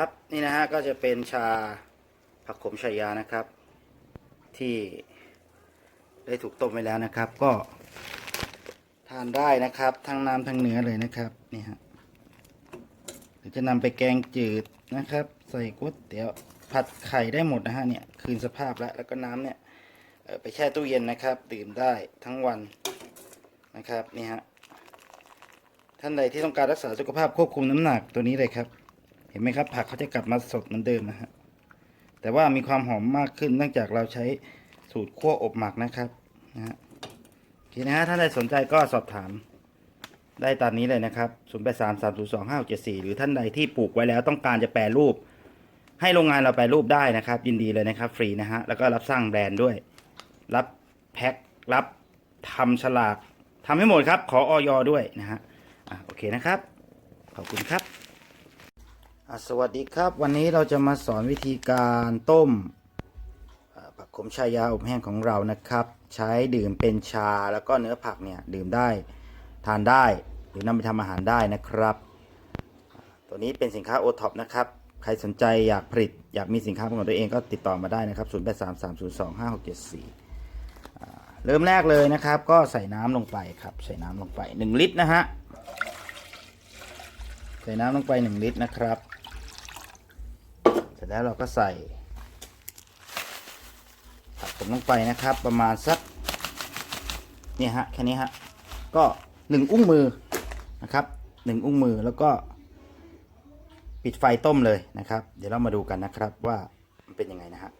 ครับนี่นะฮะก็จะเป็นชาผักขมชายานะครับ ที่ได้ถูกต้มไว้แล้วนะครับ ก็ทานได้นะครับ ทั้งน้ำทั้งเนื้อเลยนะครับนี่ฮะหรือจะนำไปแกงจืดนะครับ ใส่ก๋วยเตี๋ยวผัดไข่ได้หมดนะฮะเนี่ยคืนสภาพแล้วแล้วก็น้ำเนี่ยไปแช่ตู้เย็นนะครับ ดื่มได้ทั้งวันนะครับนี่ฮะท่านใดที่ต้องการรักษาสุขภาพควบคุมน้ำหนักตัวนี้เลยครับ ห็นไหมครับผักเขาจะกลับมาสดเหมือนเดิมนะฮะแต่ว่ามีความหอมมากขึ้นเนื่องจากเราใช้สูตรคั่วอบหมักนะครับนะฮะโอเคนะฮะท่านใดสนใจก็สอบถามได้ตามนี้เลยนะครับ 083302574 หรือท่านใดที่ปลูกไว้แล้วต้องการจะแปรรูป ให้โรงงานเราแปรรูปได้นะครับ ยินดีเลยนะครับ ฟรีนะฮะ แล้วก็รับสร้างแบรนด์ด้วย รับแพ็ครับทำฉลากทำให้หมดครับ ขอออยด้วยนะฮะอะโอเคนะครับ ขอบคุณครับ สวัสดีครับ วันนี้เราจะมาสอนวิธีการต้มผักขมชายาอบแห้งของเรานะครับ ใช้ดื่มเป็นชาแล้วก็เนื้อผักเนี่ยดื่มได้ทานได้หรือนำไปทำอาหารได้นะครับ ตัวนี้เป็นสินค้าโอท็อปนะครับ ใครสนใจอยากผลิตอยากมีสินค้าเป็นของตัวเองก็ติดต่อมาได้นะครับ0 8 3 3 0 2 5 6 7 4อ่าเริ่มแรกเลยนะครับ ก็ใส่น้ำลงไปครับ ใส่น้ำลงไป 1 ลิตรนะฮะใส่น้ำลงไป 1 ลิตรนะครับ ร็จแล้วเราก็ใส่ผักผมลงไปนะครับ ประมาณสักเนี่ยฮะแค่นี้ฮะก็หนึ่งอุ้งมือนะครับหนึ่งอุ้งมือแล้วก็ปิดไฟต้มเลยนะครับ เดี๋ยวเรามาดูกันนะครับว่ามันเป็นยังไงนะฮะ